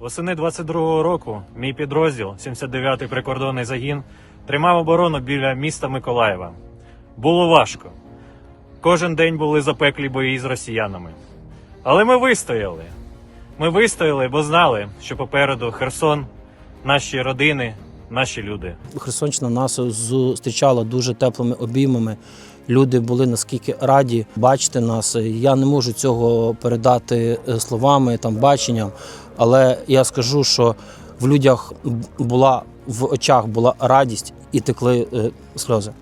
Восени 22-го року мій підрозділ, 79-й прикордонний загін, тримав оборону біля міста Миколаєва. Було важко. Кожен день були запеклі бої з росіянами. Але ми вистояли. Ми вистояли, бо знали, що попереду Херсон, наші родини, наші люди. Херсонщина нас зустрічала дуже теплими обіймами. Люди були наскільки раді бачити нас. Я не можу цього передати е, словами, там баченням, але я скажу, що в людях була в очах була радість і текли е, сльози.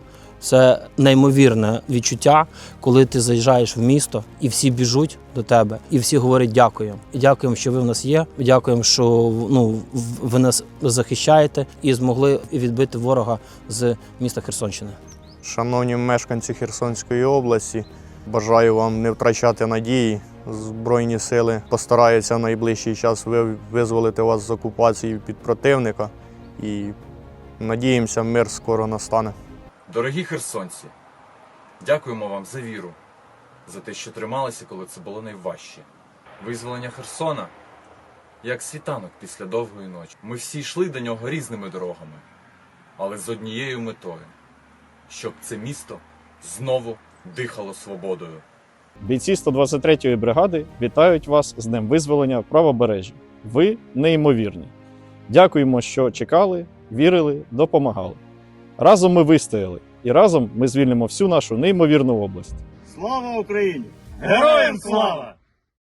Це неймовірне відчуття, коли ти заїжджаєш в місто і всі біжуть до тебе, і всі говорять дякую. Дякуємо, що ви в нас є. Дякуємо, що ну ви нас захищаєте і змогли відбити ворога з міста Херсонщини. Шановні мешканці Херсонської області, бажаю вам не втрачати надії. Збройні сили постараються в найближчий час визволити вас з окупації від противника і надіємося, мир скоро настане. Дорогі херсонці, дякуємо вам за віру, за те, що трималися, коли це було найважче. Визволення Херсона як світанок після довгої ночі. Ми всі йшли до нього різними дорогами, але з однією метою, щоб це місто знову дихало свободою. Бійці 123-ї бригади вітають вас з Днем визволення правобережжя. Ви неймовірні. Дякуємо, що чекали, вірили, допомагали. Разом ми вистояли, і разом ми звільнимо всю нашу неймовірну область. Слава Україні! Героям слава!